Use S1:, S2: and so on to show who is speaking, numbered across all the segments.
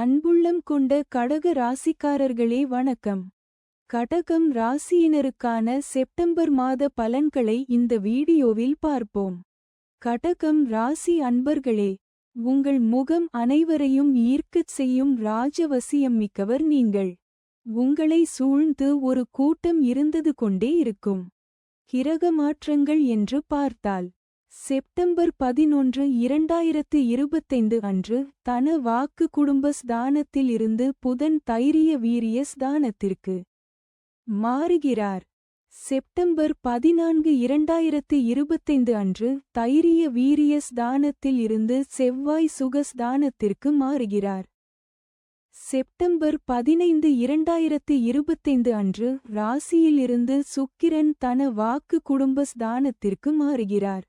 S1: அன்புள்ளம் கொண்ட கடக ராசிக்காரர்களே வணக்கம். கடகம் ராசியினருக்கான செப்டம்பர் மாத பலன்களை இந்த வீடியோவில் பார்ப்போம். கடகம் ராசி அன்பர்களே உங்கள் முகம் அனைவரையும் ஈர்க்கச் செய்யும் ராஜவசியம் மிக்கவர் நீங்கள். உங்களை சூழ்ந்து ஒரு கூட்டம் இருந்தது கொண்டே இருக்கும். கிரக மாற்றங்கள் என்று பார்த்தால் செப்டம்பர் பதினொன்று இரண்டாயிரத்து இருபத்தைந்து அன்று தன வாக்கு குடும்ப ஸ்தானத்தில் இருந்து புதன் தைரிய வீரிய ஸ்தானத்திற்கு மாறுகிறார். செப்டம்பர் பதினான்கு இரண்டாயிரத்து இருபத்தைந்து அன்று தைரிய வீரிய ஸ்தானத்தில் இருந்து செவ்வாய் சுகஸ்தானத்திற்கு மாறுகிறார். செப்டம்பர் பதினைந்து இரண்டாயிரத்து இருபத்தைந்து அன்று ராசியிலிருந்து சுக்கிரன் தன வாக்கு குடும்ப ஸ்தானத்திற்கு மாறுகிறார்.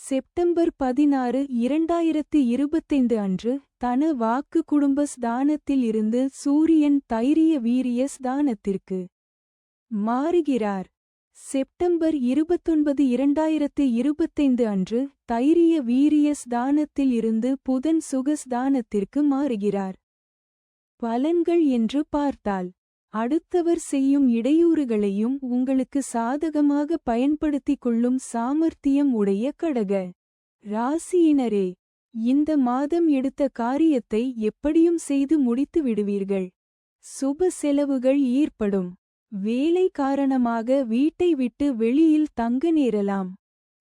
S1: செப்டம்பர் பதினாறு இரண்டாயிரத்து இருபத்தைந்து அன்று தன வாக்கு குடும்ப ஸ்தானத்தில் இருந்து சூரியன் தைரிய வீரிய ஸ்தானத்திற்கு மாறுகிறார். செப்டம்பர் இருபத்தொன்பது இரண்டாயிரத்து இருபத்தைந்து அன்று தைரிய வீரிய ஸ்தானத்தில் இருந்து புதன் சுகஸ்தானத்திற்கு மாறுகிறார். பலன்கள் என்று பார்த்தால் அடுத்தவர் செய்யும் இடையூறுகளையும் உங்களுக்கு சாதகமாக பயன்படுத்திக் கொள்ளும் சாமர்த்தியம் உடைய கடக. ராசியினரே இந்த மாதம் எடுத்த காரியத்தை எப்படியும் செய்து முடித்து விடுவீர்கள். சுப செலவுகள் ஈர்ப்படும் வேலை காரணமாக வீட்டை விட்டு வெளியில் தங்க நேரலாம்.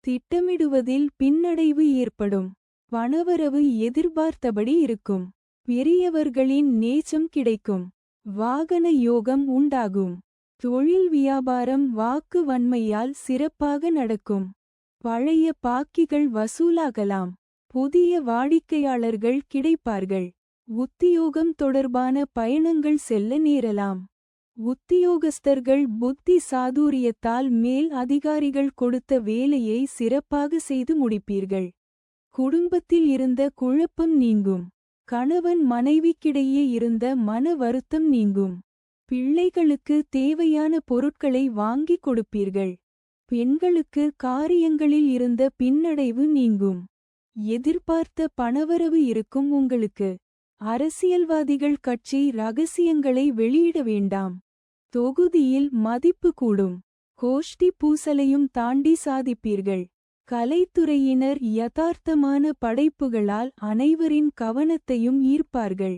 S1: திட்டமிடுவதில் பின்னடைவு ஏற்படும். பணவரவு எதிர்பார்த்தபடி இருக்கும். பெரியவர்களின் நேச்சம் கிடைக்கும். வாகன யோகம் உண்டாகும். தொழில் வியாபாரம் வாக்கு வன்மையால் சிறப்பாக நடக்கும். பழைய பாக்கிகள் வசூலாகலாம். புதிய வாடிக்கையாளர்கள் கிடைப்பார்கள். உத்தியோகம் தொடர்பான பயணங்கள் செல்ல நேரலாம். உத்தியோகஸ்தர்கள் புத்தி சாதுரியத்தால் மேல் அதிகாரிகள் கொடுத்த வேலையை சிறப்பாக செய்து முடிப்பீர்கள். குடும்பத்தில் இருந்த குழப்பம் நீங்கும். கணவன் மனைவிக்கிடையே இருந்த மன வருத்தம் நீங்கும். பிள்ளைகளுக்கு தேவையான பொருட்களை வாங்கிக் கொடுப்பீர்கள். பெண்களுக்கு காரியங்களில் இருந்த பின்னடைவு நீங்கும். எதிர்பார்த்த பணவரவு இருக்கும் உங்களுக்கு. அரசியல்வாதிகள் கட்சி ரகசியங்களை வெளியிட வேண்டாம். தொகுதியில் மதிப்பு கூடும். கோஷ்டி பூசலையும் தாண்டி சாதிப்பீர்கள். கலைத்துறையினர் யதார்த்தமான படைப்புகளால் அனைவரின் கவனத்தையும் ஈர்ப்பார்கள்.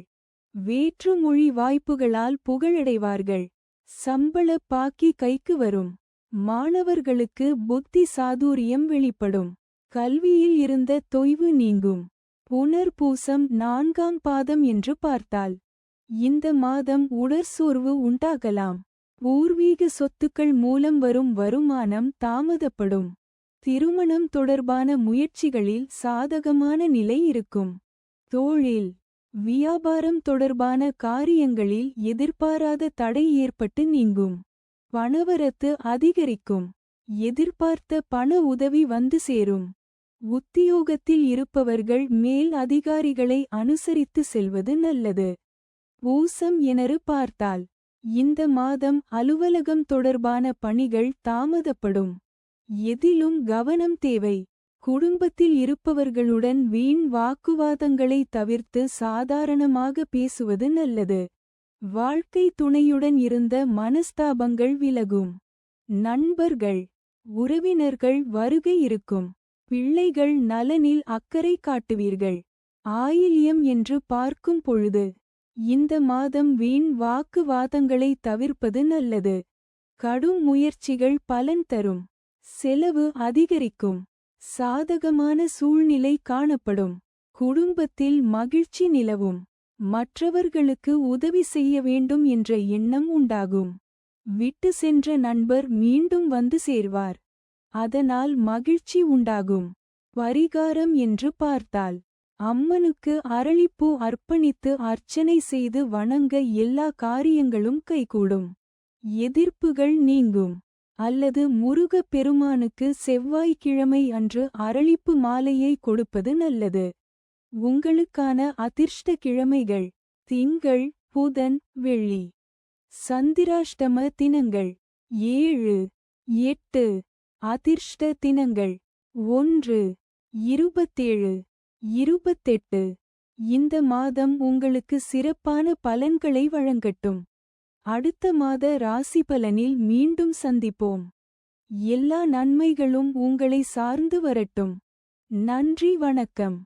S1: வேற்றுமொழி வாய்ப்புகளால் புகழடைவார்கள். சம்பள பாக்கி கைக்கு வரும். மாணவர்களுக்கு புத்தி சாதுரியம் வெளிப்படும். கல்வியில் இருந்த தொய்வு நீங்கும். புனர்பூசம் நான்காம் பாதம் என்று பார்த்தால் இந்த மாதம் உடற்சோர்வு உண்டாகலாம். பூர்வீக சொத்துக்கள் மூலம் வரும் வருமானம் தாமதப்படும். திருமணம் தொடர்பான முயற்சிகளில் சாதகமான நிலை இருக்கும். தோழில் வியாபாரம் தொடர்பான காரியங்களில் எதிர்பாராத தடை ஏற்பட்டு நீங்கும். பணவரத்து அதிகரிக்கும். எதிர்பார்த்த பண உதவி வந்து சேரும். உத்தியோகத்தில் இருப்பவர்கள் மேல் அதிகாரிகளை அனுசரித்து செல்வது நல்லது. ஊசம் எனறு பார்த்தால் இந்த மாதம் அலுவலகம் தொடர்பான பணிகள் தாமதப்படும். எதிலும் கவனம் தேவை. குடும்பத்தில் இருப்பவர்களுடன் வீண் வாக்குவாதங்களை தவிர்த்து சாதாரணமாக பேசுவது நல்லது. வாழ்க்கை துணையுடன் இருந்த மனஸ்தாபங்கள் விலகும். நண்பர்கள் உறவினர்கள் வருகை இருக்கும். பிள்ளைகள் நலனில் அக்கறை காட்டுவீர்கள். ஆயில்யம் என்று பார்க்கும் பொழுது இந்த மாதம் வீண் வாக்குவாதங்களை தவிர்ப்பது நல்லது. கடும் முயற்சிகள் பலன் தரும். செலவு அதிகரிக்கும். சாதகமான சூழ்நிலை காணப்படும். குடும்பத்தில் மகிழ்ச்சி நிலவும். மற்றவர்களுக்கு உதவி செய்ய வேண்டும் என்ற எண்ணம் உண்டாகும். விட்டு சென்ற நண்பர் மீண்டும் வந்து சேர்வார். அதனால் மகிழ்ச்சி உண்டாகும். பரிகாரம் என்று பார்த்தால் அம்மனுக்கு அரளிப்பூ அர்ப்பணித்து அர்ச்சனை செய்து வணங்க எல்லா காரியங்களும் கைகூடும். எதிர்ப்புகள் நீங்கும். அல்லது முருகப் பெருமானுக்கு செவ்வாய்க்கிழமை அன்று அரளிப்பு மாலையை கொடுப்பது நல்லது. உங்களுக்கான அதிர்ஷ்ட கிழமைகள் திங்கள் புதன் வெள்ளி. சந்திராஷ்டம தினங்கள் ஏழு எட்டு. அதிர்ஷ்ட தினங்கள் ஒன்று இருபத்தேழு இருபத்தெட்டு. இந்த மாதம் உங்களுக்கு சிறப்பான பலன்களை வழங்கட்டும். அடுத்த மாத ராசி பலனில் மீண்டும் சந்திப்போம். எல்லா நன்மைகளும் உங்களை சார்ந்து வரட்டும். நன்றி வணக்கம்.